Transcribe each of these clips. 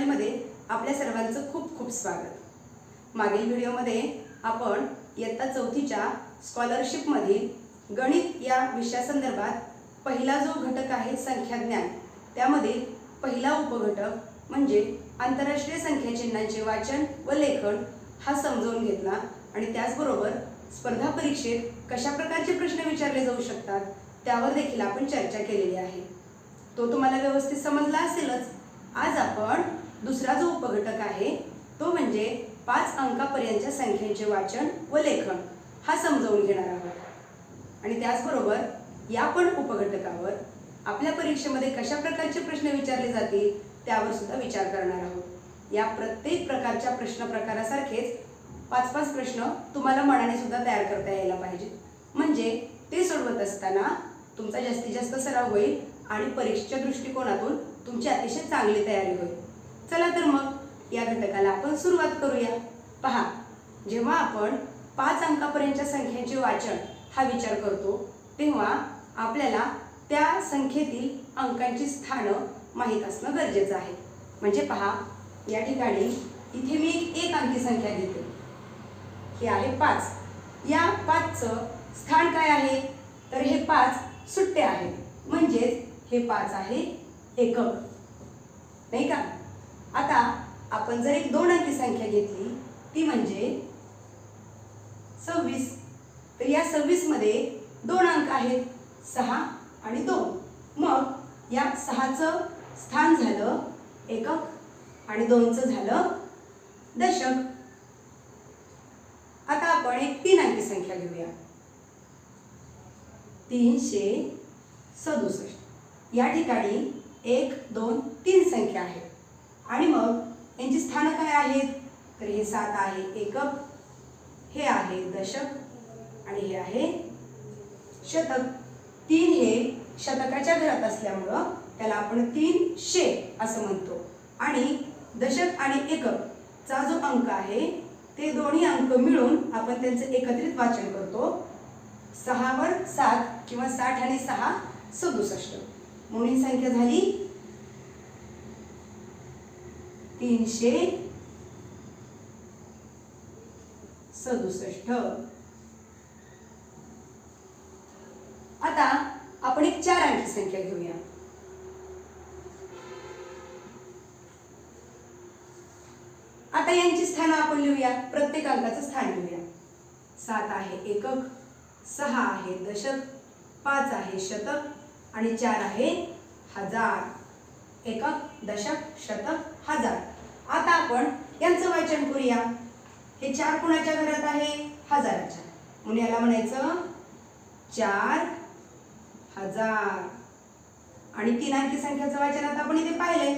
चॅनलमध्ये आपल्या सर्वांचं खूप खूप स्वागत. मागील व्हिडिओमध्ये आपण इयत्ता चौथीच्या स्कॉलरशिपमधील गणित या विषयासंदर्भात पहिला जो घटक आहे संख्याज्ञान त्यामधील पहिला उपघटक म्हणजे आंतरराष्ट्रीय संख्या चिन्हांचे वाचन व लेखन हा समजावून घेतला आणि त्याचबरोबर स्पर्धा परीक्षेत कशा प्रकारचे प्रश्न विचारले जाऊ शकतात त्यावर देखील आपण चर्चा केलेली आहे. तो तुम्हाला व्यवस्थित समजला असेलच. आज आपण दुसरा जो उपघटक आहे तो म्हणजे पाच अंकापर्यंतच्या संख्येचे वाचन व लेखन. हा समजावून घेणार आहोत. आणि त्याचबरोबर या पण उपघटकावर आपल्या परीक्षेमध्ये कशा प्रकारचे प्रश्न विचारले जातील त्यावर सुद्धा विचार करणार आहोत. या प्रत्येक प्रकारच्या प्रश्न प्रकारासारखेच पाच पाच प्रश्न तुम्हाला मनाने सुद्धा तयार करता यायला पाहिजेत. म्हणजे ते सोडवत असताना तुमचा जास्तीत जास्त सराव होईल आणि परीक्षेच्या दृष्टिकोनातून तुमची अतिशय चांगली तयारी होईल. चला तर मग या घटकाला आपण सुरुवात करूया. पहा जेव्हा आपण पाच अंकापर्यंतच्या संख्येचे वाचन हा विचार करतो तेव्हा आपल्याला त्या संख्येतील अंकांची स्थानं माहीत असणं गरजेचं आहे. म्हणजे पहा या ठिकाणी इथे मी एक अंकी संख्या घेते. ही आहे पाच. या पाचचं स्थान काय आहे? तर हे पाच सुट्टे आहे म्हणजेच हे पाच आहे एकक. नाही का? आता आपण जर एक दोन अंकी संख्या घेतली ती म्हणजे सव्वीस. तर या सव्वीसमध्ये दोन अंक आहेत सहा आणि दोन. मग या सहाचं स्थान झालं एकक आणि दोनचं झालं दशक. आता आपण एक तीन अंकी संख्या घेऊया. तीनशे सदुसष्ट. या ठिकाणी एक दोन तीन संख्या आहेत. आणि मग यांची स्थानं काय आहेत? तर हे सात आहे एकक. हे आहे दशक आणि हे आहे शतक. तीन हे शतकाच्या घरात असल्यामुळं त्याला आपण तीन शे असं म्हणतो. आणि दशक आणि एककचा जो अंक आहे ते दोन्ही अंक मिळून आपण त्यांचं एकत्रित वाचन करतो. सहावर सात किंवा साठ आणि सहा सदुसष्ट. म्हणून ही संख्या झाली तीनशे सदुसष्ट. आता आपण एक चार अंकी संख्या घेऊया. आता यांची स्थानं आपण लिहूया. प्रत्येक अंकाचं स्थान लिहूया. सात आहे एकक सहा आहे दशक पाच आहे शतक आणि चार आहे हजार. एकक दशक शतक हजार. आता आपण यांचं वाचन करूया. हे चार कुणाच्या घरात आहे? हजाराच्या. म्हणून याला म्हणायचं चार हजार. आणि तीन अंकी संख्याचं वाचन आता आपण इथे पाहिले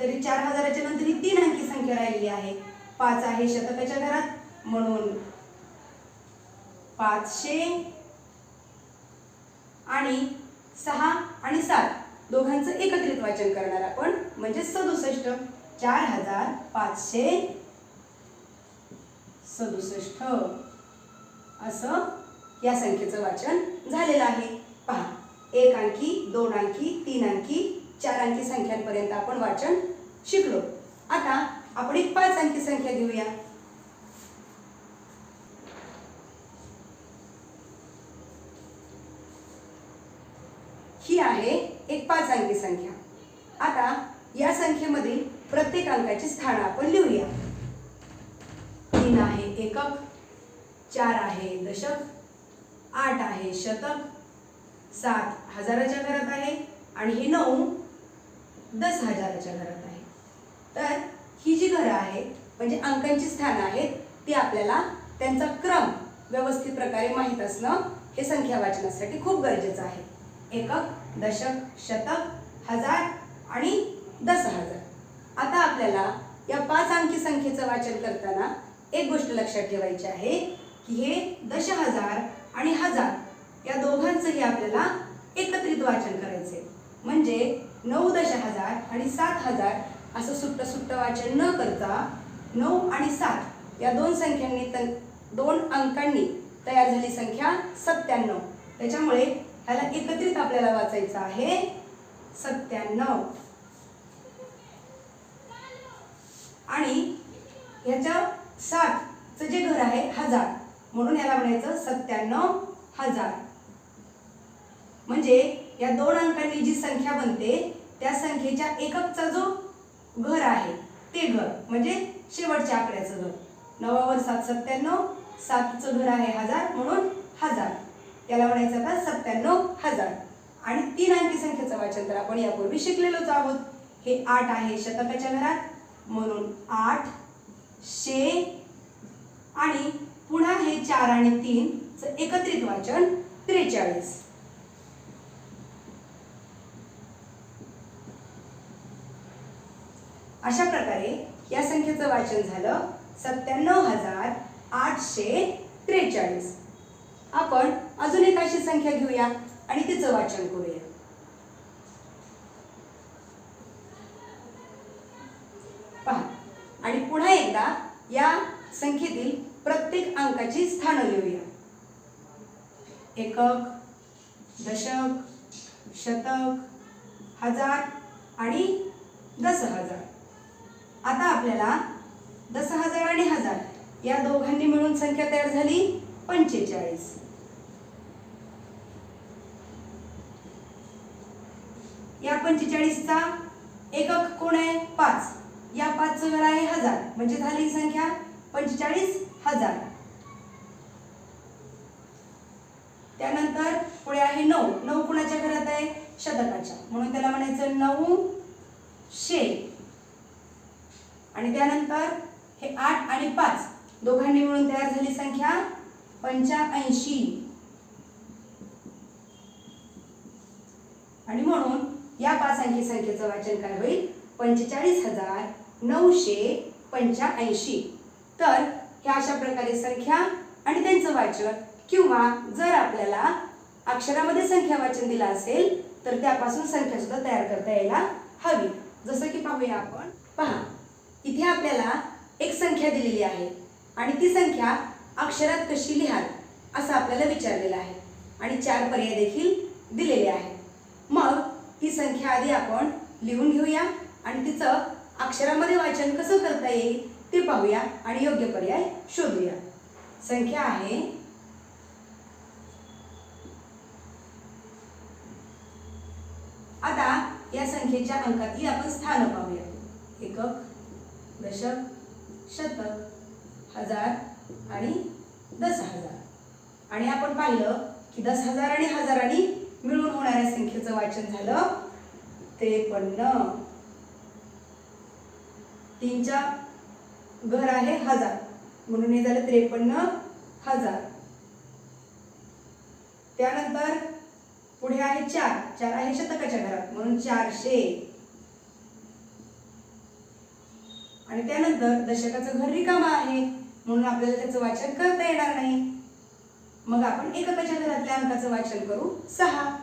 तरी चार हजाराच्या नंतर ही तीन अंकी संख्या राहिलेली आहे. पाच आहे शतकाच्या घरात. म्हणून पाचशे आणि सहा आणि सात. दोघांचं एकत्रित वाचन करणार आपण. म्हणजे सदुसष्ट. चार हजार पाचशे सदुसष्ट. असं या संख्येचं वाचन झालेलं आहे. पहा एक अंकी दोन अंकी तीन अंकी चार अंकी संख्यांपर्यंत आपण वाचन शिकलो. आता आपण एक पाच अंकी संख्या घेऊया ही आहे एक पाच अंकी संख्या. आता या संख्येमधील प्रत्येक अंकाची स्थानं आपण लिहूया. तीन आहे एकक चार आहे दशक आठ आहे शतक सात हजाराच्या घरात आहे आणि हे नऊ दस हजाराच्या घरात आहे. तर ही जी घरं आहेत म्हणजे अंकांची स्थानं आहेत ती आपल्याला त्यांचा क्रम व्यवस्थित प्रकारे माहीत असणं हे संख्या वाचनासाठी खूप गरजेचं आहे. एकक दशक शतक हजार आणि दस हजार. आता आपल्याला या पाच अंकी संख्येचं वाचन करताना एक गोष्ट लक्षात ठेवायची आहे की हे दश हजार आणि हजार या दोघांचंही आपल्याला एकत्रित वाचन करायचंय. म्हणजे नऊ दश हजार आणि सात हजार असं सुट्ट सुट्ट वाचन न करता नऊ आणि सात या दोन संख्यांनी तर दोन अंकांनी तयार झाली संख्या सत्त्याण्णव. त्याच्यामुळे ह्याला एकत्रित आपल्याला वाचायचं आहे सत्त्याण्णव आणि ह्याच्या सातचं जे घर आहे हजार. म्हणून याला म्हणायचं सत्त्याण्णव हजार. म्हणजे या दोन अंकांनी जी संख्या बनते त्या संख्येच्या एककचा जो घर आहे ते घर. म्हणजे शेवटच्या आकड्याचं घर. नवावर सात सत्त्याण्णव सातचं घर आहे हजार म्हणून हजार. त्याला म्हणायचं आता सत्त्याण्णव हजार. आणि तीन अंकी संख्येचं वाचन तर आपण यापूर्वी शिकलेलोच आहोत. हे आठ आहे शतकाच्या घरात म्हणून आठ शे आणि पुन्हा हे चार आणि तीन एकत्रित वाचन त्रेचाळीस. अशा प्रकारे या संख्येचं वाचन झालं सत्त्याण्णव हजार आठशे त्रेचाळीस. आपण अजून एक अशी संख्या घेऊया आणि तिचं वाचन करूया पहा आणि पुन्हा एकदा या संख्येतील प्रत्येक अंकाची स्थानं लिहूया. एकक दशक शतक हजार आणि दस हजार आता आपल्याला दस हजार आणि हजार या दोघांनी मिळून संख्या तयार झाली पंचेचाळीस. या पंचेचाळीसचा एकक कोण आहे? पाच. या पाच घर आहे हजार. म्हणजे झाली संख्या पंचेचाळीस हजार. त्यानंतर पुढे आहे नऊ. नऊ कुणाच्या घरात आहे? शतकाच्या. म्हणून त्याला म्हणायचं नऊ शे. आणि त्यानंतर हे आठ आणि पाच. दोघांनी मिळून तयार झाली संख्या पंच्याऐंशी. आणि म्हणून या पाच अंकी संख्येचं वाचन काय होईल? पंचेचाळीस हजार नऊशे पंच्याऐंशी. तर ह्या अशा प्रकारे संख्या आणि त्यांचं वाचन किंवा जर आपल्याला अक्षरामध्ये संख्या वाचन दिलं असेल तर त्यापासून संख्या सुद्धा तयार करता यायला हवी. जसं की पाहूया आपण. पहा इथे आपल्याला एक संख्या दिलेली आहे आणि ती संख्या अक्षरात कशी लिहाल असं आपल्याला विचारलेलं आहे. आणि चार पर्याय देखील दिलेले आहेत. मग ती संख्या आधी आपण लिहून घेऊया आणि तिचं अक्षरामध्ये वाचन कसं करता येईल ते पाहूया आणि योग्य पर्याय शोधूया. संख्या आहे. आता या संख्येच्या अंकातली आपण स्थानं पाहूया. एकक दशक शतक हजार आणि दस हजार आणि आपण पाहिलं की दस हजार आणि हजारांनी मिळून होणाऱ्या संख्येचं वाचन झालं त्रेपन्न. तीनच्या घर आहे हजार. म्हणून हे झालं त्रेपन्न हजार. त्यानंतर पुढे आहे चार. चार आहे शतकाच्या घरात. म्हणून चारशे. आणि त्यानंतर दशकाचं घर रिकामा आहे. म्हणून आपल्याला त्याचं वाचन करता येणार नाही. मग आपण एककाच्या घरातल्या अंकाचं वाचन करू. सहा.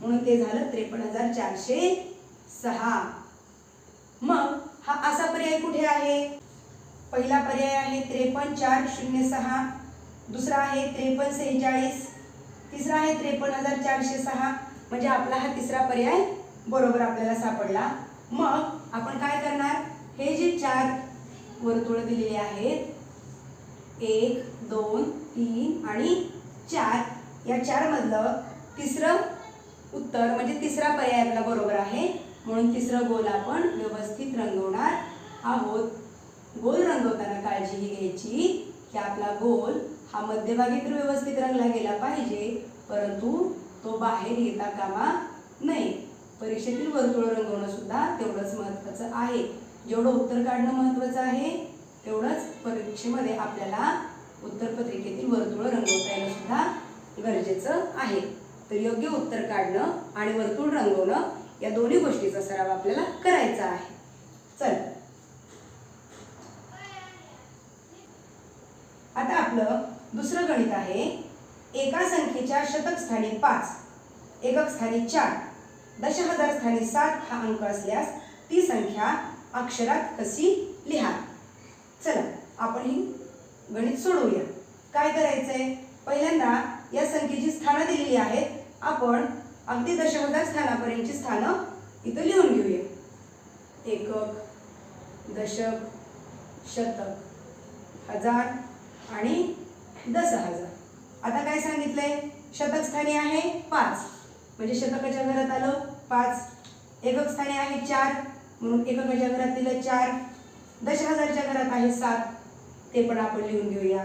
म्हणून ते झालं त्रेपन्न हजार चारशे सहा. मग हा असा पर्याय कुठे आहे? पहिला पर्याय आहे त्रेपन्न चार शून्य सहा. दुसरा आहे त्रेपन्न सेहेचाळीस. तिसरा आहे त्रेपन्न हजार चारशे सहा. म्हणजे आपला हा तिसरा पर्याय बरोबर आपल्याला सापडला. मग आपण काय करणार? हे जे चार वर्तुळ दिलेले आहेत एक दोन तीन आणि चार या चारमधलं तिसरं उत्तर म्हणजे तिसरा पर्याय आपला बरोबर आहे. म्हणून तिसरं गोल आपण व्यवस्थित रंगवणार आहोत. गोल रंगवताना काळजी ही घ्यायची की आपला गोल हा मध्यभागी तर व्यवस्थित रंगला गेला पाहिजे परंतु तो बाहेर येता कामा नये. परीक्षेतील वर्तुळ रंगवणं सुद्धा तेवढंच महत्त्वाचं आहे. जेवढं उत्तर काढणं महत्त्वाचं आहे तेवढंच परीक्षेमध्ये आपल्याला उत्तरपत्रिकेतील वर्तुळ रंगवता येणं सुद्धा गरजेचं आहे. तर योग्य उत्तर काढणं आणि वर्तुळ रंगवणं या दोन्ही गोष्टीचा सराव आपल्याला करायचा आहे. चल. आता आपलं दुसरं गणित आहे. एका संख्येच्या शतक स्थानी पाच एकक स्थानी चार दश हजार स्थानी सात हा अंक असल्यास ती संख्या अक्षरात कशी लिहा चला आपण ही गणित सोडवूया. काय करायचंय? पहिल्यांदा या संख्येची स्थानं दिलेली आहेत. आपण अगदी दश स्थानापर्यंतची स्थानं इथं लिहून घेऊया. एकक दशक शतक हजार आणि दस हजार आता काय सांगितलंय? शतक स्थानी आहे पाच. म्हणजे शतकाच्या घरात आलं पाच. एकक स्थानी आहे चार. म्हणून एककाच्या घरात दिलं चार. दश हजारच्या घरात आहे सात. ते पण आपण लिहून घेऊया.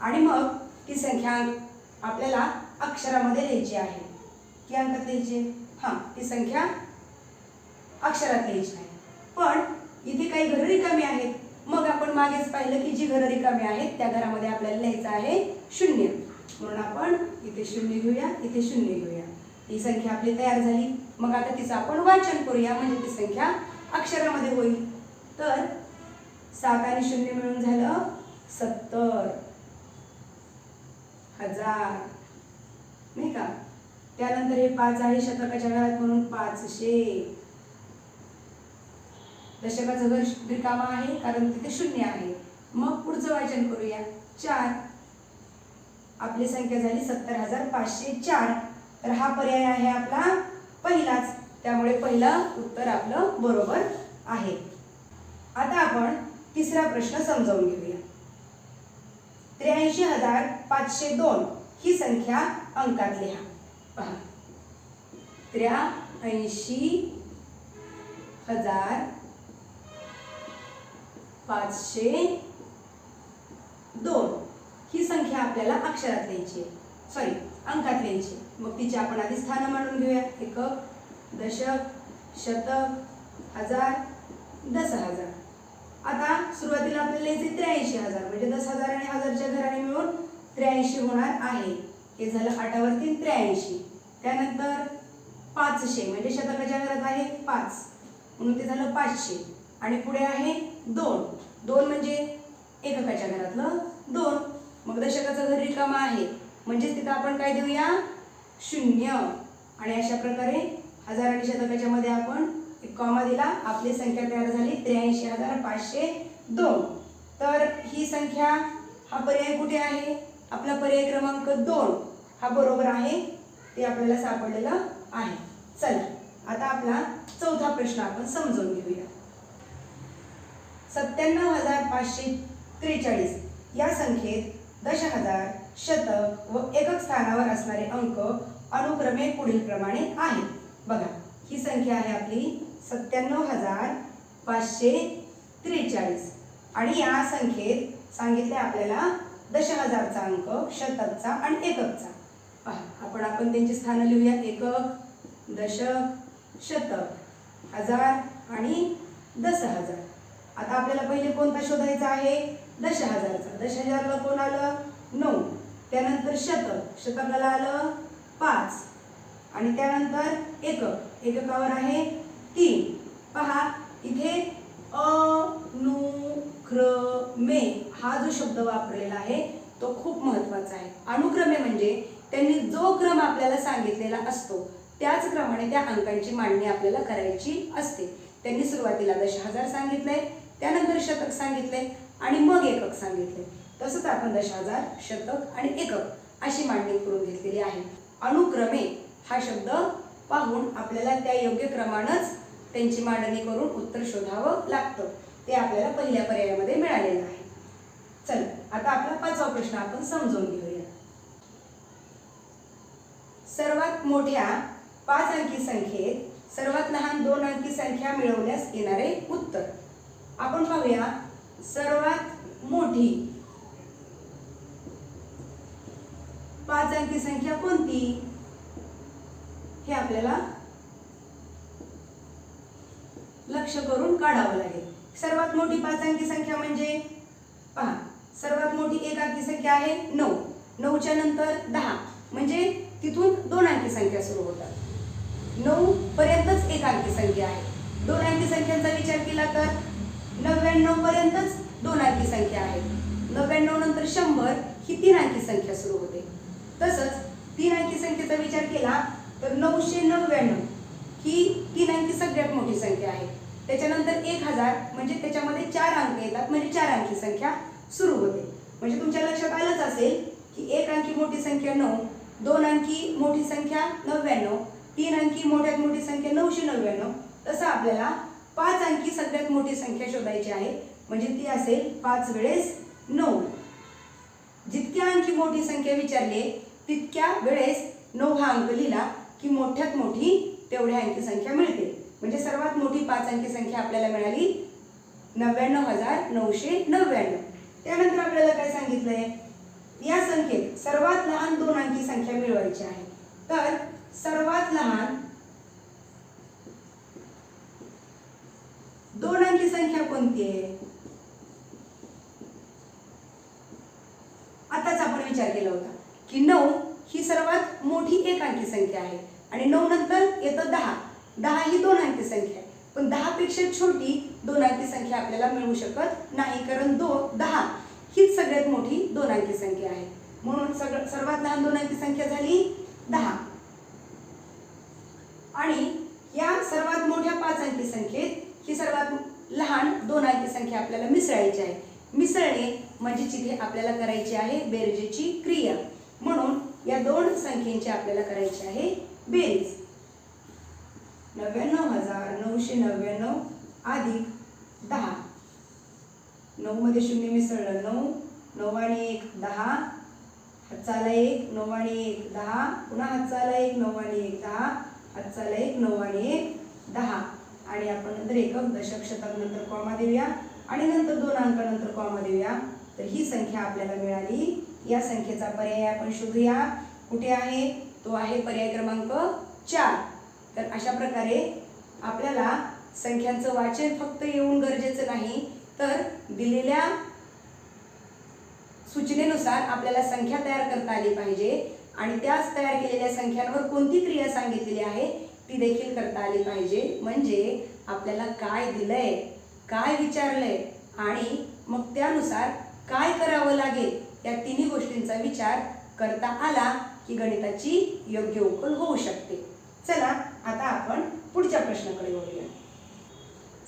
आणि मग ती संख्या आपल्याला अक्षरामध्ये लिहायची आहे. की अंकात लिहायचे हां ती संख्या अक्षरात लिहायची आहे. पण इथे काही घरं रिकामी आहेत. मग आपण मागेच पाहिलं की जी घरं रिकामी आहेत त्या घरामध्ये आपल्याला लिहायचं आहे शून्य. म्हणून आपण इथे शून्य घेऊया इथे शून्य घेऊया. ही संख्या आपली तयार झाली. मग आता तिचं आपण वाचन करूया म्हणजे ती संख्या अक्षरामध्ये होईल. तर सात आणि शून्य मिळून झालं सत्तर. हजार. नाही का? त्यानंतर हे पाच आहे शतकाच्या घरात म्हणून पाचशे. दशकाचं घर रिकामा आहे कारण तिथे शून्य आहे. मग पुढचं वाचन करूया. चार. आपली संख्या झाली सत्तर हजार पाचशे चार. तर हा पर्याय आहे आपला पहिलाच. त्यामुळे पहिलं उत्तर आपलं बरोबर आहे. आता आपण तिसरा प्रश्न समजावून घेऊया. त्र्याऐंशी हजार पाचशे दोन ही संख्या अंकात लिहा. त्र्याऐंशी हजार पाचशे दोन. ही संख्या आपल्याला अक्षरात लिहायची आहे. सॉरी अंकात लिहायची आहे. मग तिची आपण आधी स्थानं मांडून घेऊया. एकक दशक शतक हजार दस हजार. आता सुरुवातीला आपल्याला लिहायचे त्र्याऐंशी हजार. म्हणजे दस हजार आणि हजारच्या घराने मिळून त्र्याऐंशी होणार आहे. हे झालं आठावरती त्र्याऐंशी. त्यानंतर पाचशे म्हणजे शतकाच्या घरात आहे पाच. म्हणून ते झालं पाचशे. आणि पुढे आहे दोन. दोन म्हणजे एककाच्या घरातलं दोन. मग दशकाचं घर रिकामा आहे. म्हणजेच तिथं आपण काय देऊया? शून्य. आणि अशा प्रकारे हजार आणि शतकाच्या मध्ये आपण एक कॉमा दिला. आपली संख्या तयार झाली त्र्याऐंशी हजार पाचशे दोन. तर ही संख्या हा पर्याय कुठे आहे? आपला पर्याय क्रमांक दोन हा बरोबर आहे ते आपल्याला सापडलेलं आहे. चला आता आपला चौथा प्रश्न आपण समजून घेऊया. सत्त्याण्णव हजार पाचशे त्रेचाळीस या संख्येत दश हजार शतक व एकक स्थानावर असणारे अंक अनुक्रमे पुढील प्रमाणे आहेत. बघा ही संख्या आहे आपली सत्त्याण्णव हजार पाचशे त्रेचाळीस. आणि या संख्येत सांगितले आपल्याला दश हजारचा अंक शतकचा आणि एककचा. पहा आपण आपण त्यांची स्थानं लिहूया. एकक दशक शतक हजार आणि दस हजार आता आपल्याला पहिले कोणता शोधायचा आहे? दश हजारचा दश हजारला कोण आलं? नऊ. त्यानंतर शतक. शतकाला आलं पाच. आणि त्यानंतर एकक. एककावर आहे तीन. पहा इथे अनुक्रमे हा जो शब्द वापरलेला आहे तो खूप महत्त्वाचा आहे. अनुक्रमे म्हणजे त्यांनी जो क्रम आपल्याला सांगितलेला असतो त्याच क्रमाने त्या अंकांची मांडणी आपल्याला करायची असते. त्यांनी सुरुवातीला दश हजार सांगितलंय त्यानंतर शतक सांगितलंय आणि मग एकक सांगितले तसंच आपण दश हजार शतक आणि एकक अशी मांडणी करून घेतलेली आहे. अनुक्रमे हा शब्द पाहून आपल्याला त्या योग्य क्रमानंच त्यांची मांडणी करून उत्तर शोधावं लागतं. ते आपल्याला पहिल्या पर्यायामध्ये मिळालेलं आहे. चल आता आपला पाचवा प्रश्न आपण समजून घेऊया. सर्वात मोठ्या पाच अंकी संख्येत सर्वात लहान दोन अंकी संख्या मिळवण्यास येणारे उत्तर. आपण पाहूया सर्वात मोठी पाच अंकी संख्या कोणती? हे आपल्याला लक्ष करून काढावं लागेल. सर्वात मोठी पाच अंकी संख्या म्हणजे पहा सर्वात मोठी एक अंकी संख्या आहे नऊ. नऊच्या नंतर दहा. म्हणजे तिथून दोन अंकी संख्या सुरू होतात. नऊ पर्यंतच एक अंकी संख्या आहे. दोन अंकी संख्यांचा विचार केला तर नव्याण्णव पर्यंतच दोन अंकी संख्या आहे. नव्याण्णव नंतर शंभर ही तीन अंकी संख्या सुरू होते. तसंच तीन अंकी संख्येचा विचार केला तर नऊशे नव्याण्णव ही तीन अंकी सगळ्यात मोठी संख्या आहे. त्याच्यानंतर एक हजार म्हणजे त्याच्यामध्ये चार अंक येतात म्हणजे चार अंकी संख्या सुरू होते. म्हणजे तुमच्या लक्षात आलंच असेल की एक अंकी मोठी संख्या नऊ दोन अंकी मोठी संख्या नव्याण्णव तीन अंकी मोठ्यात मोठी संख्या नऊशे नव्याण्णव तसं आपल्याला पाच अंकी सगळ्यात मोठी संख्या शोधायची आहे. म्हणजे ती असेल पाच वेळेस नऊ. जितक्या अंकी मोठी संख्या विचारली तितक्या वेळेस नऊ हा अंक लिहिला की मोठ्यात मोठी तेवढ्या अंकी संख्या मिळते. म्हणजे सर्वात मोठी पाच अंकी संख्या आपल्याला मिळाली नव्याण्णव हजार नऊशे नव्याण्णव. त्यानंतर आपल्याला काय सांगितलंय? या संख्येत सर्वात लहान दोन अंकी संख्या मिळवायची आहे. तर सर्वात लहान दोन अंकी संख्या कोणती आहे? आताच आपण विचार केला होता की नऊ ही सर्वात मोठी एक अंकी संख्या आहे. आणि नऊ नंतर येतं दहा. दहा ही दोन अंकी संख्या. आहे पण दहापेक्षा छोटी दोन अंकी संख्या आपल्याला मिळू शकत नाही कारण दो दहा हीच सगळ्यात मोठी दोन अंकी संख्या आहे. म्हणून सगळं सर्वात लहान दोन अंकी संख्या झाली दहा. आणि या सर्वात मोठ्या पाच अंकी संख्येत ही सर्वात लहान दोन अंकी संख्या आपल्याला मिसळायची आहे. मिसळणे म्हणजे जिथे आपल्याला करायची आहे बेरजेची क्रिया. म्हणून या दोन संख्येची आपल्याला करायची आहे बेरीज. नव्याण्णव हजार नऊशे नव्याण्णव अधिक दहा. नऊमध्ये शून्य मिसळलं नऊ नऊ आणि एक दहा. हातचाला एक नऊ आणि एक दहा. पुन्हा हातचाला एक नऊ आणि एक दहा. हातचाला एक नऊ आणि एक दहा. आणि आपण नंतर एकक दशक शतक नंतर कॉमा देऊया. आणि नंतर दोन अंकानंतर कॉमा देऊया. तर ही संख्या आपल्याला मिळाली. या संख्येचा पर्याय आपण शोधूया. कुठे आहे? तो आहे पर्याय क्रमांक चार. तर अशा प्रकारे आपल्याला संख्यांचं वाचन फक्त येऊन गरजेचं नाही तर दिलेल्या सूचनेनुसार आपल्याला संख्या तयार करता आली पाहिजे आणि त्याच तयार केलेल्या संख्यांवर कोणती क्रिया सांगितलेली आहे ती देखील करता आली पाहिजे. म्हणजे आपल्याला काय दिलंय काय विचारलंय आणि मग त्यानुसार काय करावं लागेल या तिन्ही गोष्टींचा विचार करता आला की गणिताची योग्य उकल होऊ शकते. चला आता आपण पुढच्या प्रश्नाकडे वळूया.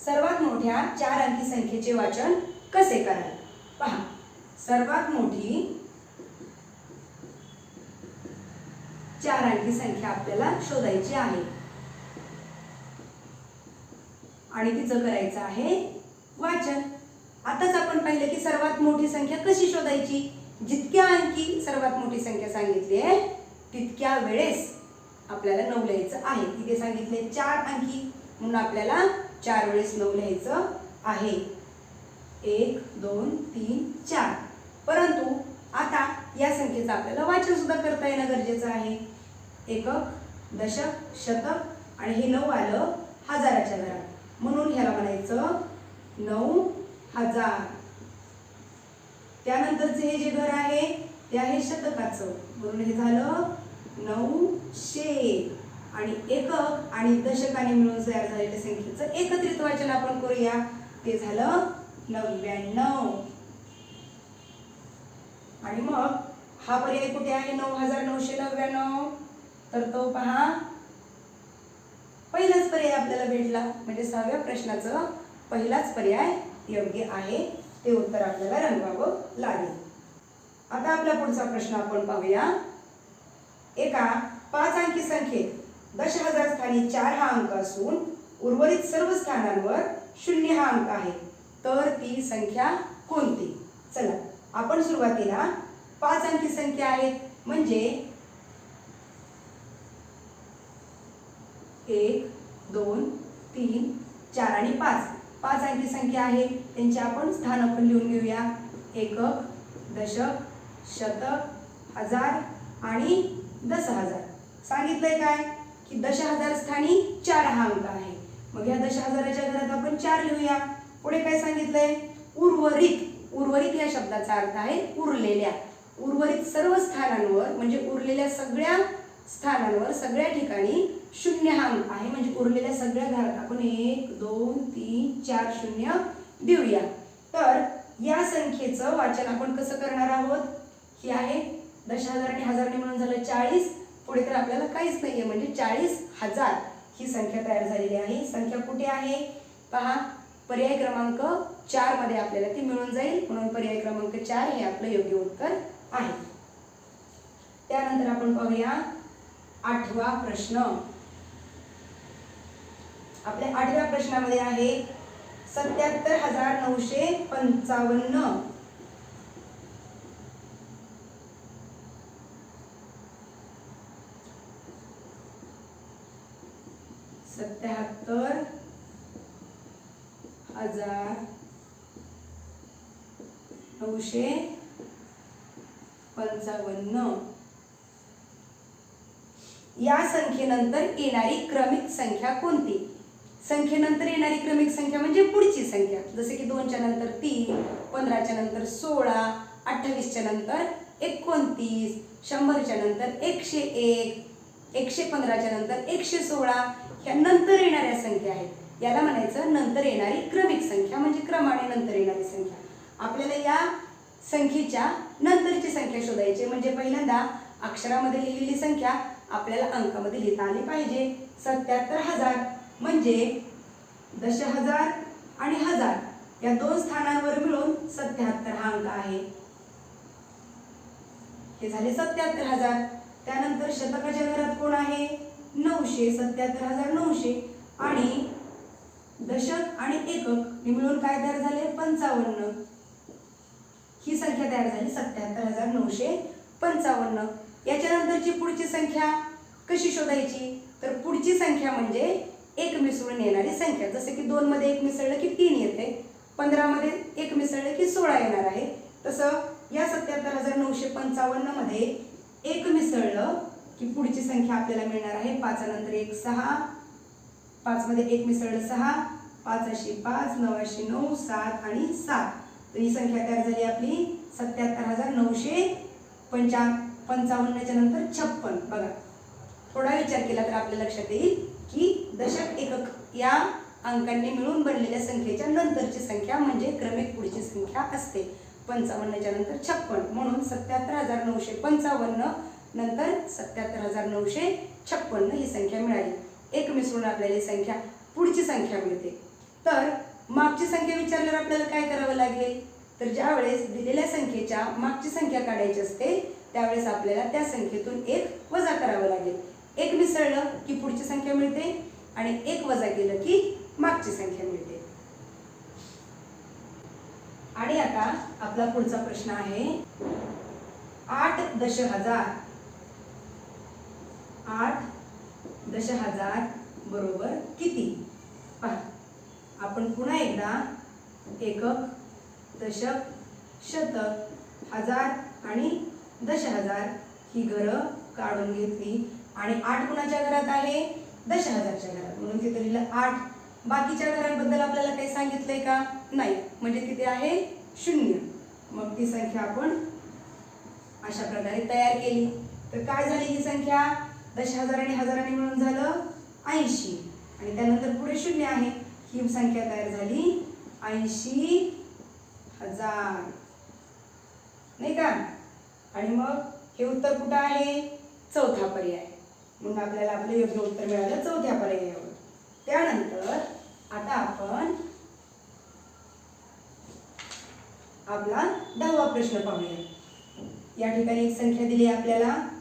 सर्वात मोठ्या चार अंकी संख्येचे वाचन कसे कराल पहा. सर्वात मोठी चार अंकी संख्या आपल्याला शोधायची आहे. आणि तिचं करायचं आहे वाचन. आताच आपण पाहिलं की सर्वात मोठी संख्या कशी शोधायची? जितक्या अंकी सर्वात मोठी संख्या सांगितली आहे तितक्या वेळेस आपल्याला नऊ लिहायचं आहे. तिथे सांगितले चार अंकी म्हणून आपल्याला चार वेळेस नऊ लिहायचं आहे. एक दोन तीन चार. परंतु आता या संख्येचं आपल्याला वाचन सुद्धा करता येणं गरजेचं आहे. एकक दशक शतक आणि हे नऊ आलं हजाराच्या घरात. म्हणून ह्याला म्हणायचं नऊ हजार. त्यानंतरचं हे जे घर आहे ते आहे शतकाचं. म्हणून हे झालं नऊशे आणि एकक आणि दशकाने मिळून तयार झालेल्या संख्येचं एकत्रित वाचन आपण करूया. ते झालं नव्याण्णव. आणि मग हा पर्याय कुठे आहे? नऊ हजार नऊशे नव्याण्णव. तर तो पहा. पहिलाच पर्याय आपल्याला भेटला. म्हणजे सहाव्या प्रश्नाचं पहिलाच पर्याय योग्य आहे. ते उत्तर आपल्याला रंगवावं लागेल. आता आपला पुढचा प्रश्न आपण पाहूया. एका पाच अंकी संख्येत दश हजार स्थानी चार हा अंक असून उर्वरित सर्व स्थानांवर शून्य हा अंक आहे. तर ती संख्या कोणती? चला आपण सुरुवातीला पाच अंकी संख्या आहेत. म्हणजे एक दोन तीन चार आणि पाच. पाच अंकी संख्या आहे त्यांची आपण स्थान आपण लिहून घेऊया. एकक दशक शतक हजार आणि दस हजार सांगितलंय काय? की दश हजार स्थानी चार हा अंक आहे. मग या दश हजाराच्या घरात आपण चार लिहूया. पुढे काय सांगितलंय? उर्वरित. उर्वरित या शब्दाचा अर्थ आहे उरलेल्या. उर्वरित सर्व स्थानांवर म्हणजे उरलेल्या सगळ्या स्थानांवर सगळ्या ठिकाणी शून्य हा अंक आहे. म्हणजे उरलेल्या सगळ्या घरात आपण एक दोन तीन चार शून्य देऊया. तर या संख्येचं वाचन आपण कसं करणार आहोत? ही आहे दश हजार आणि हजारने म्हणून झालं चाळीस पुढे तर आपल्याला काहीच नाही आहे म्हणजे चाळीस हजार ही संख्या तयार झालेली आहे. संख्या कुठे आहे? पहा पर्याय क्रमांक चारमध्ये आपल्याला ती मिळून जाईल. म्हणून पर्याय क्रमांक चार हे आपलं योग्य उत्तर आहे. त्यानंतर आपण पाहूया आठवा प्रश्न. आपल्या आठव्या प्रश्नामध्ये आहे सत्याहत्तर हजार नऊशे पंचावन्न. सत्याहत्तर हजार नऊशे पंचावन्न. या संख्येनंतर येणारी क्रमिक संख्या कोणती? संख्येनंतर येणारी क्रमिक संख्या म्हणजे पुढची संख्या. जसे की दोनच्या नंतर तीन पंधराच्या नंतर सोळा अठ्ठावीसच्या नंतर एकोणतीस शंभरच्या नंतर एकशे एक एकशे पंधराच्या नंतर एकशे सोळा ह्या नंतर येणाऱ्या संख्या आहेत. याला म्हणायचं नंतर येणारी क्रमिक संख्या म्हणजे क्रमाने नंतर येणारी संख्या. आपल्याला या संख्येच्या नंतरची संख्या शोधायची म्हणजे पहिल्यांदा अक्षरामध्ये लिहिलेली संख्या आपल्याला अंकामध्ये लिहिता आली पाहिजे. सत्याहत्तर हजार म्हणजे दश हजार आणि हजार. या दोन स्थानांवर मिळून सत्याहत्तर हा अंक आहे. हे झाले सत्याहत्तर हजार. त्यानंतर शतकाच्या घरात कोण आहे? नऊशे सत्याहत्तर हजार नऊशे आणि दशक आणि एकक हे मिळून काय तयार झाले? पंचावन्न. ही संख्या तयार झाली सत्याहत्तर हजार नऊशे पंचावन्न. याच्यानंतरची पुढची संख्या कशी शोधायची? तर पुढची संख्या म्हणजे एक मिसळून येणारी संख्या. जसं की दोनमध्ये एक मिसळलं की तीन येते. पंधरामध्ये एक मिसळलं की सोळा येणार आहे. तसं या सत्याहत्तर हजार नऊशे पंचावन्नमध्ये एक मिसळलं की पुढची संख्या आपल्याला मिळणार आहे पाचानंतर एक सहा पाचमध्ये एक मिसळलं सहा पाच अशी पाच नऊ नऊ सात आणि सात. तर ही संख्या तयार झाली आपली सत्याहत्तर हजार नऊशे पंचा पंचावन्नच्या नंतर छप्पन. बघा थोडा विचार केला तर आपल्या लक्षात येईल की दशक एकक या अंकांनी मिळून बनलेल्या संख्येच्या नंतरची संख्या म्हणजे क्रमिक पुढची संख्या असते. पंचावन्नच्या नंतर छप्पन. म्हणून सत्याहत्तर हजार नऊशे पंचावन्न नंतर सत्याहत्तर हजार नऊशे छप्पन्न ही संख्या मिळाली. एक मिसळून आपल्याला ही संख्या पुढची संख्या मिळते. तर मागची संख्या विचारल्यावर आपल्याला काय करावं लागेल? तर ज्यावेळेस दिलेल्या संख्येच्या मागची संख्या काढायची असते त्यावेळेस आपल्याला त्या संख्येतून एक वजा करावं लागेल. एक मिसळलं की पुढची संख्या मिळते आणि एक वजा केलं की मागची संख्या मिळते. आणि आता आपला पुढचा प्रश्न आहे. आठ दश हजार आठ दश हजार बरोबर किती? पहा आपण पुन्हा एकदा एकक दशक शतक हजार आणि दश हजार ही घरं काढून घेतली. आणि आठ कुणाच्या घरात आहे? दश हजारच्या घरात. म्हणून तिथे लिहिलं आठ. बाकीच्या घरांबद्दल आपल्याला काही सांगितलंय का? नाही. म्हणजे तिथे आहे शून्य. मग ती संख्या आपण अशा प्रकारे तयार केली. तर काय झाली ही संख्या? दश हजाराने आणि हजाराने मिळून झालं ऐंशी. आणि त्यानंतर पुढे शून्य आहे. ही संख्या तयार झाली ऐंशी हजार. नाही का? आणि मग हे उत्तर कुठं आहे? चौथा पर्याय. म्हणून आपल्याला आपलं योग्य उत्तर मिळालं चौथ्या पर्यायावर. त्यानंतर आता आपण आपला दहावा प्रश्न पाहूया. या ठिकाणी एक संख्या दिली आपल्याला.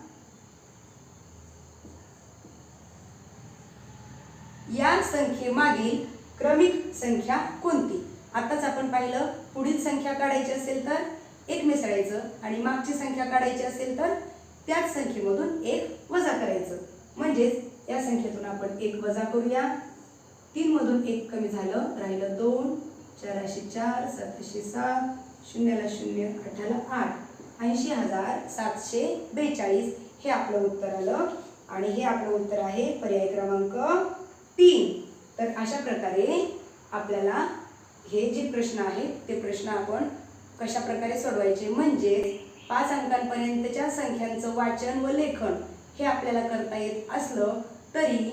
या संख्येमागील क्रमिक संख्या कोणती? आताच आपण पाहिलं पुढील संख्या काढायची असेल तर एक मिसळायचं आणि मागची संख्या काढायची असेल तर त्याच संख्येमधून एक वजा करायचं. म्हणजेच या संख्येतून आपण एक वजा करूया. तीन मधून एक कमी झालं राहिलं दोन चाराशे चार सातशे सात शून्याला शून्य अठ्ठाला आठ. ऐंशी हजार सातशे बेचाळीस हे आपलं उत्तर आलं. आणि हे आपलं उत्तर आहे पर्याय क्रमांक तीन. तर अशा प्रकारे आपल्याला हे जे प्रश्न आहेत ते प्रश्न आपण कशा प्रकारे सोडवायचे? म्हणजे पाच अंकांपर्यंतच्या संख्यांचं वाचन व लेखन हे आपल्याला करता येत असलं तरी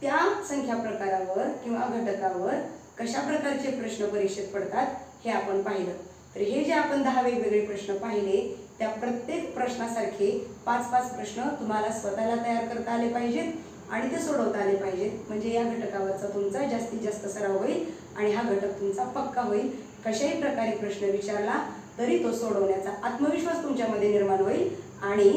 त्या संख्या प्रकारावर किंवा घटकावर कशा प्रकारचे प्रश्न परीक्षेत पडतात हे आपण पाहिलं. तर हे जे आपण दहा वेगवेगळे प्रश्न पाहिले त्या प्रत्येक प्रश्नासारखे पाच पाच प्रश्न तुम्हाला स्वतःला तयार करता आले पाहिजेत. आणि ते सोडवता आले पाहिजेत म्हणजे या घटकावरचा तुमचा जास्तीत जास्त सराव होईल आणि हा घटक तुमचा पक्का होईल. कशाही प्रकारे प्रश्न विचारला तरी तो सोडवण्याचा आत्मविश्वास तुमच्यामध्ये निर्माण होईल आणि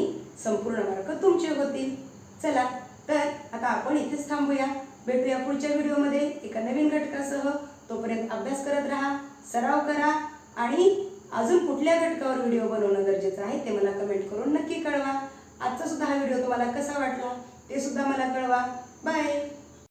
संपूर्ण मार्क तुमचे होतील. चला तर आता आपण इथेच थांबूया. भेटूया पुढच्या व्हिडिओमध्ये. एका नवीन घटकासह. तोपर्यंत अभ्यास करत राहा सराव करा आणि अजून कुठल्या घटकावर व्हिडिओ बनवणं गरजेचं आहे ते मला कमेंट करून नक्की कळवा. आजचा सुद्धा हा व्हिडिओ तुम्हाला कसा वाटला? ते सुद्धा मला कळवा. बाय